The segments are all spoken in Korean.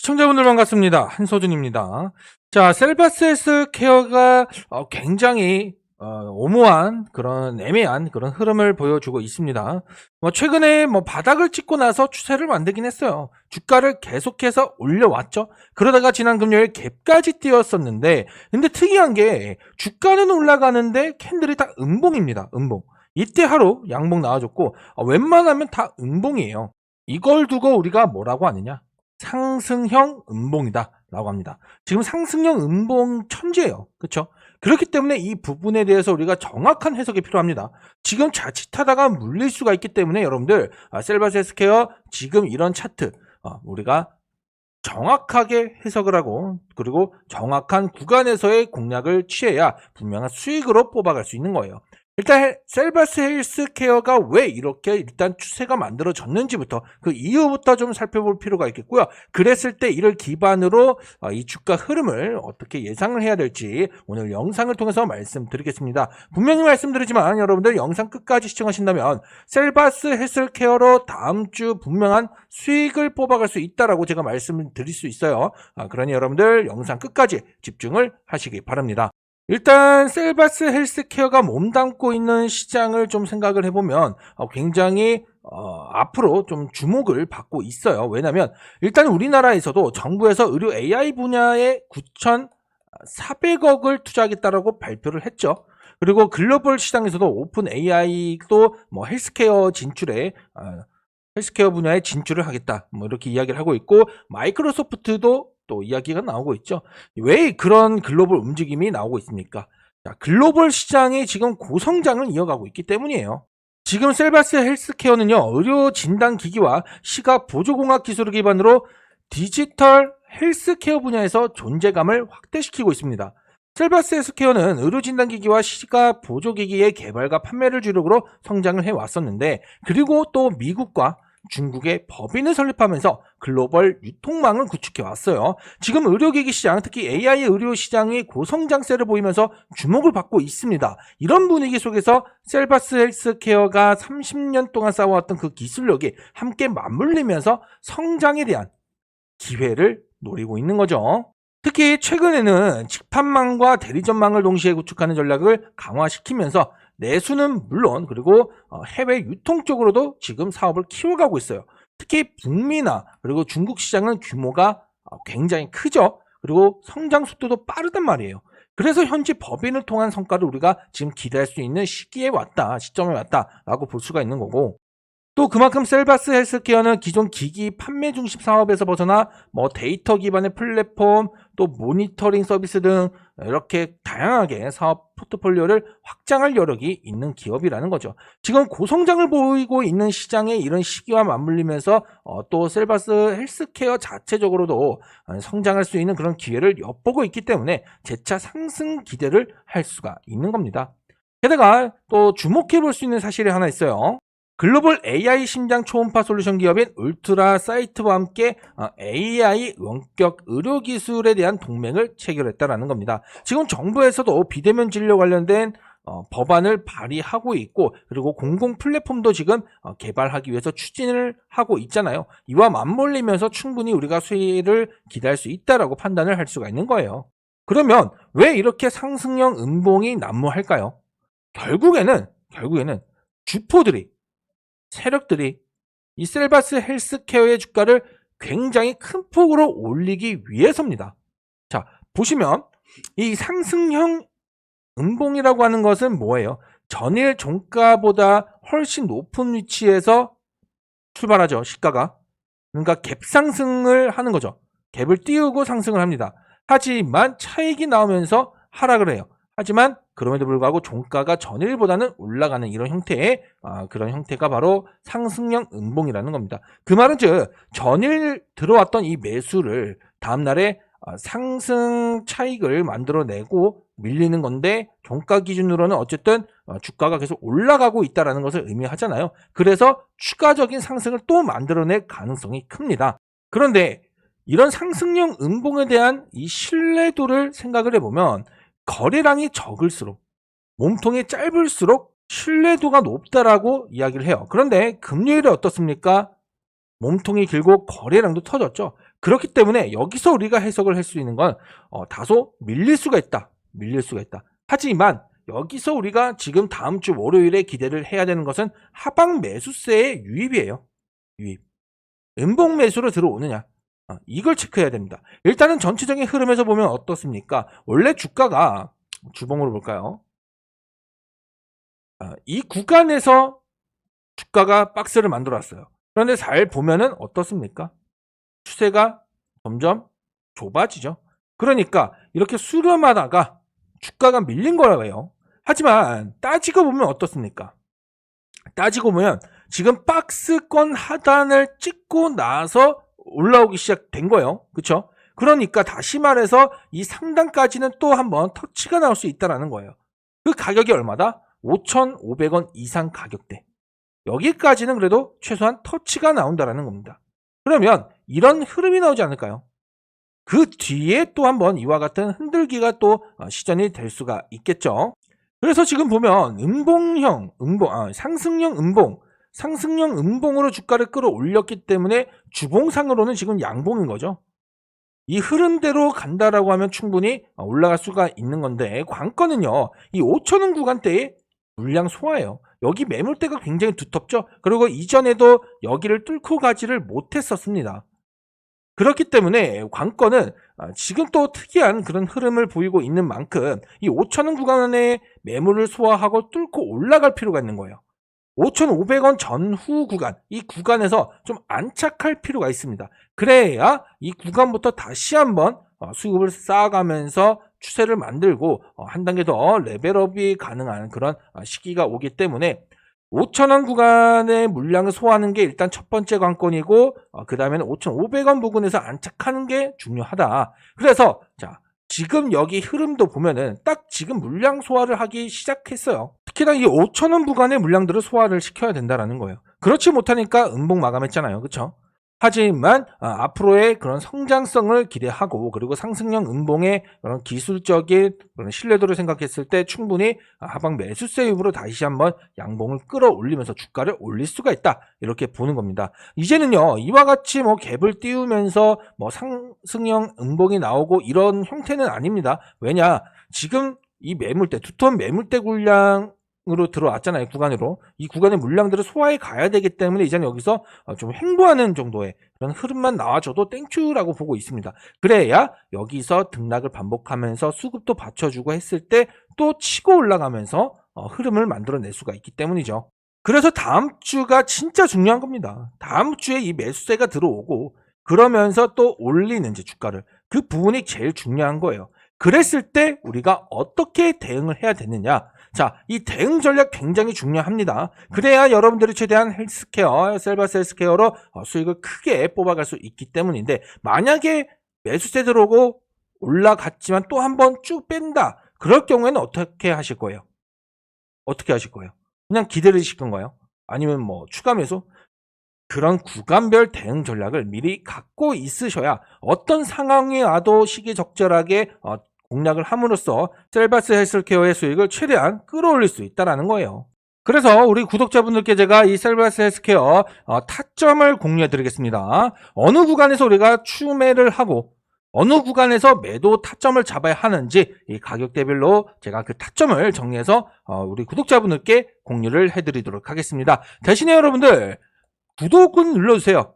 시청자분들 반갑습니다. 한서준입니다. 자, 셀바스 헬스 케어가 어, 굉장히 어, 오모한 그런 애매한 그런 흐름을 보여주고 있습니다. 뭐 최근에 뭐 바닥을 찍고 나서 추세를 만들긴 했어요. 주가를 계속해서 올려왔죠. 그러다가 지난 금요일 갭까지 띄웠었는데, 근데 특이한 게 주가는 올라가는데 캔들이 다 음봉입니다. 음봉. 이때 하루 양봉 나와줬고 어, 웬만하면 다 음봉이에요. 이걸 두고 우리가 뭐라고 하느냐? 상승형 음봉이다 라고 합니다. 지금 상승형 음봉 천지예요. 그렇죠? 그렇기 때문에 이 부분에 대해서 우리가 정확한 해석이 필요합니다. 지금 자칫하다가 물릴 수가 있기 때문에 여러분들 아, 셀바스 헬스케어 지금 이런 차트 어, 우리가 정확하게 해석을 하고 그리고 정확한 구간에서의 공략을 취해야 분명한 수익으로 뽑아갈 수 있는 거예요. 일단 헬- 셀바스 헬스케어가 왜 이렇게 일단 추세가 만들어졌는지부터 그 이유부터 좀 살펴볼 필요가 있겠고요. 그랬을 때 이를 기반으로 어, 이 주가 흐름을 어떻게 예상을 해야 될지 오늘 영상을 통해서 말씀드리겠습니다. 분명히 말씀드리지만 여러분들 영상 끝까지 시청하신다면 셀바스 헬스케어로 다음 주 분명한 수익을 뽑아갈 수 있다라고 제가 말씀을 드릴 수 있어요. 아, 그러니 여러분들 영상 끝까지 집중을 하시기 바랍니다. 일단 셀바스 헬스케어가 몸담고 있는 시장을 좀 생각을 해보면 어, 굉장히 어, 앞으로 좀 주목을 받고 있어요. 왜냐하면 일단 우리나라에서도 정부에서 의료 AI 분야에 9,400억을 투자하겠다라고 발표를 했죠. 그리고 글로벌 시장에서도 오픈 AI도 뭐 헬스케어 진출에 어, 헬스케어 분야에 진출을 하겠다. 뭐 이렇게 이야기를 하고 있고 마이크로소프트도 또 이야기가 나오고 있죠. 왜 그런 글로벌 움직임이 나오고 있습니까? 자, 글로벌 시장이 지금 고성장을 이어가고 있기 때문이에요. 지금 셀바스 헬스케어는요, 의료 진단 기기와 시각 보조공학 기술을 기반으로 디지털 헬스케어 분야에서 존재감을 확대시키고 있습니다. 셀바스 헬스케어는 의료 진단 기기와 시각 보조 기기의 개발과 판매를 주력으로 성장을 해 왔었는데, 그리고 또 미국과 중국의 법인을 설립하면서 글로벌 유통망을 구축해 왔어요. 지금 의료기기 시장, 특히 AI 의료 시장이 고성장세를 보이면서 주목을 받고 있습니다. 이런 분위기 속에서 셀바스 헬스케어가 30년 동안 쌓아왔던 그 기술력이 함께 맞물리면서 성장에 대한 기회를 노리고 있는 거죠. 특히 최근에는 직판망과 대리점망을 동시에 구축하는 전략을 강화시키면서 내수는 물론 그리고 어, 해외 유통 쪽으로도 지금 사업을 키워가고 있어요. 특히 북미나 그리고 중국 시장은 규모가 어, 굉장히 크죠. 그리고 성장 속도도 빠르단 말이에요. 그래서 현지 법인을 통한 성과를 우리가 지금 기대할 수 있는 시기에 왔다, 시점에 왔다라고 볼 수가 있는 거고, 또 그만큼 셀바스 헬스케어는 기존 기기 판매 중심 사업에서 벗어나 뭐 데이터 기반의 플랫폼, 또 모니터링 서비스 등 이렇게 다양하게 사업 포트폴리오를 확장할 여력이 있는 기업이라는 거죠. 지금 고성장을 보이고 있는 시장의 이런 시기와 맞물리면서 어, 또 셀바스 헬스케어 자체적으로도 어, 성장할 수 있는 그런 기회를 엿보고 있기 때문에 재차 상승 기대를 할 수가 있는 겁니다. 게다가 또 주목해 볼 수 있는 사실이 하나 있어요. 글로벌 AI 심장 초음파 솔루션 기업인 울트라 사이트와 함께 어, AI 원격 의료 기술에 대한 동맹을 체결했다라는 겁니다. 지금 정부에서도 비대면 진료 관련된 어, 법안을 발의하고 있고 그리고 공공 플랫폼도 지금 어, 개발하기 위해서 추진을 하고 있잖아요. 이와 맞물리면서 충분히 우리가 수혜를 기대할 수 있다라고 판단을 할 수가 있는 거예요. 그러면 왜 이렇게 상승형 음봉이 난무할까요? 결국에는 결국에는 주포들이 세력들이 이 셀바스 헬스케어의 주가를 굉장히 큰 폭으로 올리기 위해서입니다. 자, 보시면 이 상승형 음봉이라고 하는 것은 뭐예요? 전일 종가보다 훨씬 높은 위치에서 출발하죠, 시가가. 그러니까 갭 상승을 하는 거죠. 갭을 띄우고 상승을 합니다. 하지만 차익이 나오면서 하락을 해요. 하지만 그럼에도 불구하고 종가가 전일보다는 올라가는 이런 형태의 아, 그런 형태가 바로 상승형 음봉이라는 겁니다. 그 말은 즉 전일 들어왔던 이 매수를 다음 날에 아, 상승 차익을 만들어내고 밀리는 건데 종가 기준으로는 어쨌든 어, 주가가 계속 올라가고 있다라는 것을 의미하잖아요. 그래서 추가적인 상승을 또 만들어낼 가능성이 큽니다. 그런데 이런 상승형 음봉에 대한 이 신뢰도를 생각을 해보면 거래량이 적을수록 몸통이 짧을수록 신뢰도가 높다라고 이야기를 해요. 그런데 금요일에 어떻습니까? 몸통이 길고 거래량도 터졌죠. 그렇기 때문에 여기서 우리가 해석을 할 수 있는 건 어, 다소 밀릴 수가 있다. 밀릴 수가 있다. 하지만 여기서 우리가 지금 다음 주 월요일에 기대를 해야 되는 것은 하방 매수세의 유입이에요. 유입. 음봉 매수로 들어오느냐. 어, 이걸 체크해야 됩니다. 일단은 전체적인 흐름에서 보면 어떻습니까? 원래 주가가 주봉으로 볼까요? 아, 이 구간에서 주가가 박스를 만들어왔어요. 그런데 잘 보면은 어떻습니까? 추세가 점점 좁아지죠. 그러니까 이렇게 수렴하다가 주가가 밀린 거라고요. 하지만 따지고 보면 어떻습니까? 따지고 보면 지금 박스권 하단을 찍고 나서 올라오기 시작된 거예요. 그렇죠? 그러니까 다시 말해서 이 상단까지는 또 한번 터치가 나올 수 있다는 거예요. 그 가격이 얼마다? 5,500원 이상 가격대. 여기까지는 그래도 최소한 터치가 나온다라는 겁니다. 그러면 이런 흐름이 나오지 않을까요? 그 뒤에 또 한번 이와 같은 흔들기가 또 어, 시전이 될 수가 있겠죠. 그래서 지금 보면 음봉형, 음봉, 아, 상승형 음봉, 상승형 음봉으로 주가를 끌어올렸기 때문에 주봉상으로는 지금 양봉인 거죠. 이 흐름대로 간다라고 하면 충분히 올라갈 수가 있는 건데 관건은요. 이 5천원 구간대에 물량 소화예요. 여기 매물대가 굉장히 두텁죠. 그리고 이전에도 여기를 뚫고 가지를 못했었습니다. 그렇기 때문에 관건은 아, 지금 또 특이한 그런 흐름을 보이고 있는 만큼 이 5천원 구간의 매물을 소화하고 뚫고 올라갈 필요가 있는 거예요. 5,500원 전후 구간, 이 구간에서 좀 안착할 필요가 있습니다. 그래야 이 구간부터 다시 한번 어, 수급을 쌓아가면서 추세를 만들고 어, 한 단계 더 레벨업이 가능한 그런 어, 시기가 오기 때문에 5,000원 구간의 물량을 소화하는 게 일단 첫 번째 관건이고 그 다음에는 5,500원 부근에서 안착하는 게 중요하다. 그래서 자 지금 여기 흐름도 보면은 딱 지금 물량 소화를 하기 시작했어요. 특히나 이 5천원 구간의 물량들을 소화를 시켜야 된다라는 거예요. 그렇지 못하니까 음봉 마감했잖아요. 그렇죠? 하지만 아, 앞으로의 그런 성장성을 기대하고 그리고 상승형 음봉의 그런 기술적인 그런 신뢰도를 생각했을 때 충분히 하방 매수세 유입으로 다시 한번 양봉을 끌어올리면서 주가를 올릴 수가 있다 이렇게 보는 겁니다. 이제는요 이와 같이 뭐 갭을 띄우면서 뭐 상승형 음봉이 나오고 이런 형태는 아닙니다. 왜냐 지금 이 매물대 두터운 매물대 굴량 으로 들어왔잖아요 구간으로. 이 구간의 물량들을 소화해 가야 되기 때문에 이제는 여기서 어, 좀 횡보하는 정도의 그런 흐름만 나와줘도 땡큐라고 보고 있습니다. 그래야 여기서 등락을 반복하면서 수급도 받쳐주고 했을 때 또 치고 올라가면서 어, 흐름을 만들어낼 수가 있기 때문이죠. 그래서 다음 주가 진짜 중요한 겁니다. 다음 주에 이 매수세가 들어오고 그러면서 또 올리는지 주가를. 그 부분이 제일 중요한 거예요. 그랬을 때 우리가 어떻게 대응을 해야 되느냐 자, 이 대응 전략 굉장히 중요합니다. 그래야 여러분들이 최대한 헬스케어, 셀바스 헬스케어로 어, 수익을 크게 뽑아갈 수 있기 때문인데 만약에 매수세 들어오고 올라갔지만 또 한 번 쭉 뺀다. 그럴 경우에는 어떻게 하실 거예요? 어떻게 하실 거예요? 그냥 기다리실 건가요? 아니면 뭐 추가 매수? 그런 구간별 대응 전략을 미리 갖고 있으셔야 어떤 상황이 와도 시기적절하게 어, 공략을 함으로써 셀바스 헬스케어의 수익을 최대한 끌어올릴 수 있다는 거예요. 그래서 우리 구독자분들께 제가 이 셀바스 헬스케어 어, 타점을 공유해 드리겠습니다. 어느 구간에서 우리가 추매를 하고 어느 구간에서 매도 타점을 잡아야 하는지 이 가격대별로 제가 그 타점을 정리해서 어, 우리 구독자분들께 공유를 해드리도록 하겠습니다. 대신에 여러분들 구독은 눌러주세요.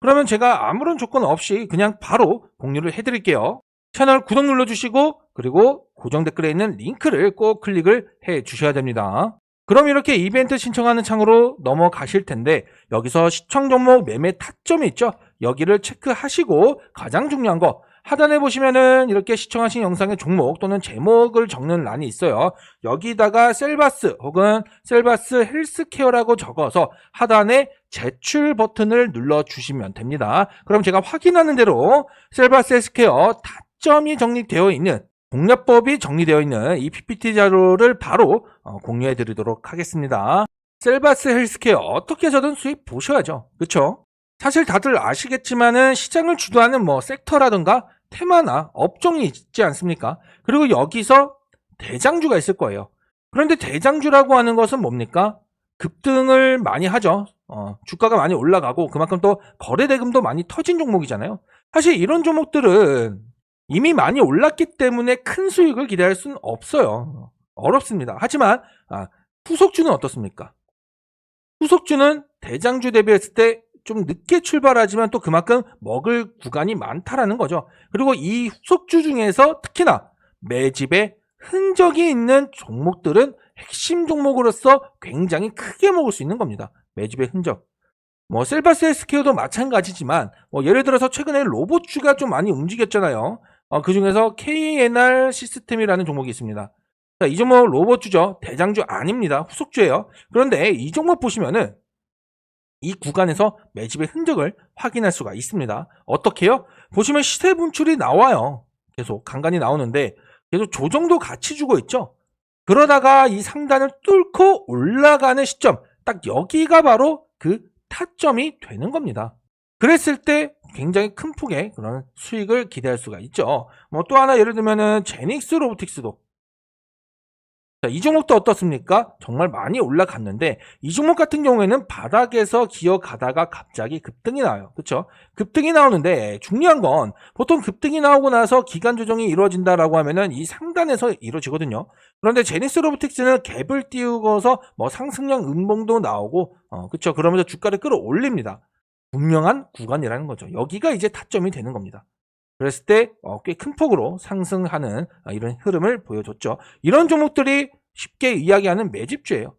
그러면 제가 아무런 조건 없이 그냥 바로 공유를 해드릴게요. 채널 구독 눌러주시고 그리고 고정 댓글에 있는 링크를 꼭 클릭을 해 주셔야 됩니다. 그럼 이렇게 이벤트 신청하는 창으로 넘어가실 텐데 여기서 시청 종목 매매 타점이 있죠. 여기를 체크하시고 가장 중요한 거 하단에 보시면은 이렇게 시청하신 영상의 종목 또는 제목을 적는 란이 있어요. 여기다가 셀바스 혹은 셀바스 헬스케어라고 적어서 하단에 제출 버튼을 눌러 주시면 됩니다. 그럼 제가 확인하는 대로 셀바스 헬스케어 다 시점이 정리되어 있는 공략법이 정리되어 있는 이 PPT 자료를 바로 어, 공유해 드리도록 하겠습니다. 셀바스 헬스케어 어떻게 해서든 수익 보셔야죠. 그렇죠? 사실 다들 아시겠지만은 시장을 주도하는 뭐 섹터라든가 테마나 업종이 있지 않습니까? 그리고 여기서 대장주가 있을 거예요. 그런데 대장주라고 하는 것은 뭡니까? 급등을 많이 하죠. 어, 주가가 많이 올라가고 그만큼 또 거래 대금도 많이 터진 종목이잖아요. 사실 이런 종목들은 이미 많이 올랐기 때문에 큰 수익을 기대할 수는 없어요. 어렵습니다. 하지만 아, 후속주는 어떻습니까? 후속주는 대장주 대비했을 때 좀 늦게 출발하지만 또 그만큼 먹을 구간이 많다라는 거죠. 그리고 이 후속주 중에서 특히나 매집에 흔적이 있는 종목들은 핵심 종목으로서 굉장히 크게 먹을 수 있는 겁니다. 매집의 흔적. 뭐 셀바스 헬스케어도 마찬가지지만 뭐 예를 들어서 최근에 로봇주가 좀 많이 움직였잖아요. 어, 그 중에서 KNR 시스템이라는 종목이 있습니다. 자, 이 종목 로봇주죠. 대장주 아닙니다. 후속주예요. 그런데 이 종목 보시면은 이 구간에서 매집의 흔적을 확인할 수가 있습니다. 어떻게요? 보시면 시세 분출이 나와요. 계속 간간히 나오는데 계속 조정도 같이 주고 있죠. 그러다가 이 상단을 뚫고 올라가는 시점, 딱 여기가 바로 그 타점이 되는 겁니다. 그랬을 때 굉장히 큰 폭의 그런 수익을 기대할 수가 있죠. 뭐 또 하나 예를 들면은 제닉스 로보틱스도 자, 이 종목도 어떻습니까? 정말 많이 올라갔는데 이 종목 같은 경우에는 바닥에서 기어가다가 갑자기 급등이 나와요. 그렇죠? 급등이 나오는데 중요한 건 보통 급등이 나오고 나서 기간 조정이 이루어진다라고 하면은 이 상단에서 이루어지거든요. 그런데 제니스 로보틱스는 갭을 띄우고서 뭐 상승량 음봉도 나오고 어, 그렇죠? 그러면서 주가를 끌어올립니다. 분명한 구간이라는 거죠. 여기가 이제 타점이 되는 겁니다. 그랬을 때 꽤 큰 폭으로 상승하는 아, 이런 흐름을 보여줬죠. 이런 종목들이 쉽게 이야기하는 매집주예요.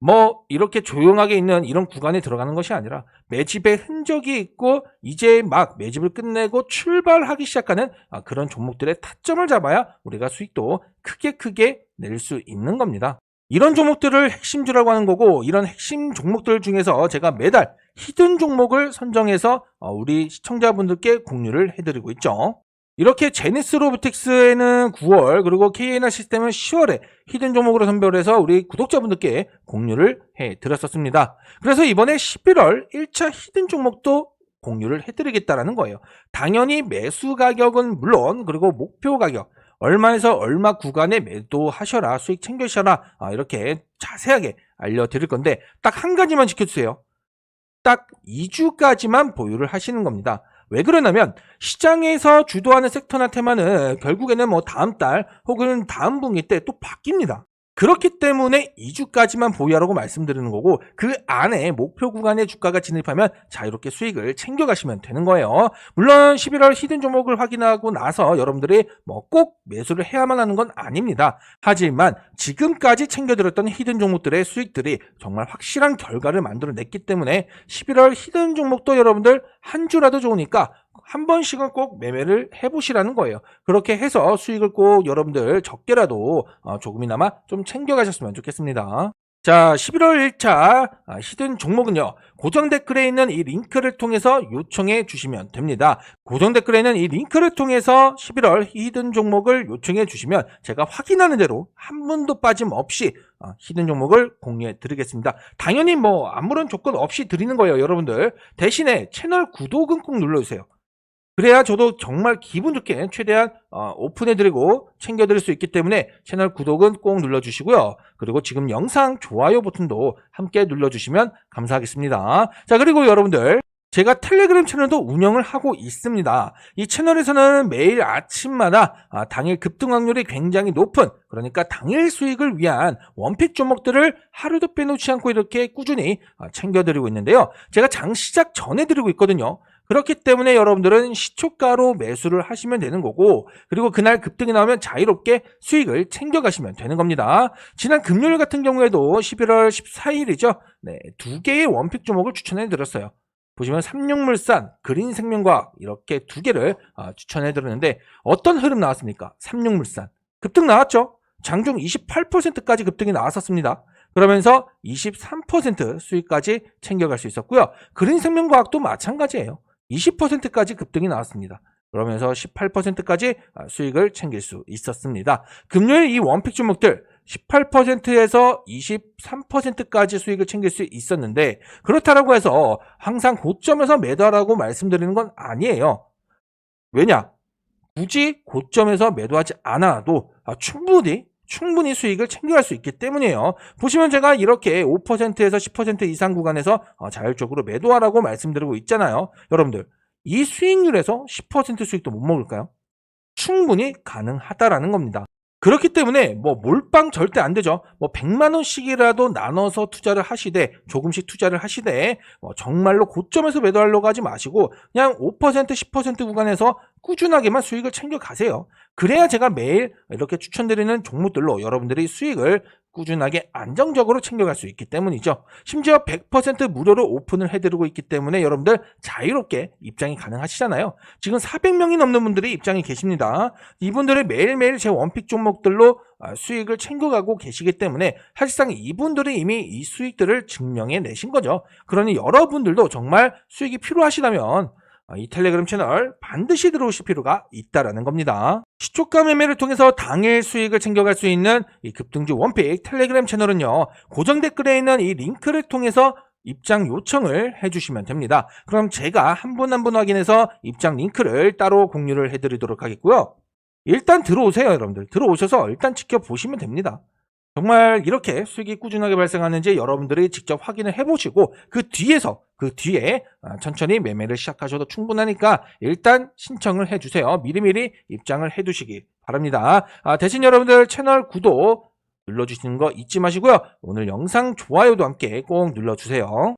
뭐 이렇게 조용하게 있는 이런 구간에 들어가는 것이 아니라 매집의 흔적이 있고 이제 막 매집을 끝내고 출발하기 시작하는 아, 그런 종목들의 타점을 잡아야 우리가 수익도 크게 크게 낼 수 있는 겁니다. 이런 종목들을 핵심주라고 하는 거고 이런 핵심 종목들 중에서 제가 매달 히든 종목을 선정해서 어, 우리 시청자분들께 공유를 해드리고 있죠. 이렇게 제니스 로보틱스에는 9월 그리고 KNR 시스템은 10월에 히든 종목으로 선별해서 우리 구독자분들께 공유를 해드렸었습니다. 그래서 이번에 11월 1차 히든 종목도 공유를 해드리겠다라는 거예요. 당연히 매수 가격은 물론 그리고 목표 가격 얼마에서 얼마 구간에 매도하셔라 수익 챙겨셔라 아, 이렇게 자세하게 알려드릴 건데 딱 한 가지만 지켜주세요. 딱 2주까지만 보유를 하시는 겁니다. 왜 그러냐면 시장에서 주도하는 섹터나 테마는 결국에는 뭐 다음 달 혹은 다음 분기 때 또 바뀝니다. 그렇기 때문에 2주까지만 보유하라고 말씀드리는 거고 그 안에 목표 구간의 주가가 진입하면 자유롭게 수익을 챙겨가시면 되는 거예요. 물론 11월 히든 종목을 확인하고 나서 여러분들이 뭐 꼭 매수를 해야만 하는 건 아닙니다. 하지만 지금까지 챙겨드렸던 히든 종목들의 수익들이 정말 확실한 결과를 만들어냈기 때문에 11월 히든 종목도 여러분들 한 주라도 좋으니까 한 번씩은 꼭 매매를 해보시라는 거예요. 그렇게 해서 수익을 꼭 여러분들 적게라도 어, 조금이나마 좀 챙겨가셨으면 좋겠습니다. 자, 11월 1차 히든 종목은요. 고정 댓글에 있는 이 링크를 통해서 요청해 주시면 됩니다. 고정 댓글에 있는 이 링크를 통해서 11월 히든 종목을 요청해 주시면 제가 확인하는 대로 한 분도 빠짐없이 어, 히든 종목을 공유해 드리겠습니다. 당연히 뭐 아무런 조건 없이 드리는 거예요, 여러분들. 대신에 채널 구독은 꼭 눌러주세요. 그래야 저도 정말 기분 좋게 최대한 어, 오픈해드리고 챙겨드릴 수 있기 때문에 채널 구독은 꼭 눌러주시고요. 그리고 지금 영상 좋아요 버튼도 함께 눌러주시면 감사하겠습니다. 자 그리고 여러분들 제가 텔레그램 채널도 운영을 하고 있습니다. 이 채널에서는 매일 아침마다 아, 당일 급등 확률이 굉장히 높은 그러니까 당일 수익을 위한 원픽 종목들을 하루도 빼놓지 않고 이렇게 꾸준히 아, 챙겨드리고 있는데요. 제가 장 시작 전에 드리고 있거든요. 그렇기 때문에 여러분들은 시초가로 매수를 하시면 되는 거고 그리고 그날 급등이 나오면 자유롭게 수익을 챙겨가시면 되는 겁니다. 지난 금요일 같은 경우에도 11월 14일이죠. 네, 두 개의 원픽 종목을 추천해 드렸어요. 보시면 삼육물산, 그린생명과학 이렇게 두 개를 어, 추천해 드렸는데 어떤 흐름 나왔습니까? 삼육물산 급등 나왔죠. 장중 28%까지 급등이 나왔었습니다. 그러면서 23% 수익까지 챙겨갈 수 있었고요. 그린생명과학도 마찬가지예요. 20%까지 급등이 나왔습니다. 그러면서 18%까지 수익을 챙길 수 있었습니다. 금요일 이 원픽 종목들 18%에서 23%까지 수익을 챙길 수 있었는데 그렇다라고 해서 항상 고점에서 매도하라고 말씀드리는 건 아니에요. 왜냐? 굳이 고점에서 매도하지 않아도 충분히 충분히 수익을 챙겨갈 수 있기 때문이에요. 보시면 제가 이렇게 5%에서 10% 이상 구간에서 자율적으로 매도하라고 말씀드리고 있잖아요. 여러분들 이 수익률에서 10% 수익도 못 먹을까요? 충분히 가능하다라는 겁니다. 그렇기 때문에 뭐 몰빵 절대 안 되죠. 뭐 100만 원씩이라도 나눠서 투자를 하시되 조금씩 투자를 하시되 뭐 정말로 고점에서 매도하려고 하지 마시고 그냥 5% 10% 구간에서 꾸준하게만 수익을 챙겨 가세요. 그래야 제가 매일 이렇게 추천드리는 종목들로 여러분들이 수익을 꾸준하게 안정적으로 챙겨갈 수 있기 때문이죠. 심지어 100% 무료로 오픈을 해드리고 있기 때문에 여러분들 자유롭게 입장이 가능하시잖아요. 지금 400명이 넘는 분들이 입장이 계십니다. 이분들이 매일매일 제 원픽 종목들로 아, 수익을 챙겨가고 계시기 때문에 사실상 이분들이 이미 이 수익들을 증명해 내신 거죠. 그러니 여러분들도 정말 수익이 필요하시다면 아, 이 텔레그램 채널 반드시 들어오실 필요가 있다라는 겁니다. 시초가 매매를 통해서 당일 수익을 챙겨갈 수 있는 이 급등주 원픽 텔레그램 채널은요. 고정 댓글에 있는 이 링크를 통해서 입장 요청을 해주시면 됩니다. 그럼 제가 한 분 한 분 확인해서 입장 링크를 따로 공유를 해드리도록 하겠고요. 일단 들어오세요, 여러분들. 들어오셔서 일단 지켜보시면 됩니다. 정말 이렇게 수익이 꾸준하게 발생하는지 여러분들이 직접 확인을 해보시고 그 뒤에서 그 뒤에 아, 천천히 매매를 시작하셔도 충분하니까 일단 신청을 해주세요. 미리미리 입장을 해두시기 바랍니다. 아, 대신 여러분들 채널 구독 눌러주시는 거 잊지 마시고요. 오늘 영상 좋아요도 함께 꼭 눌러주세요.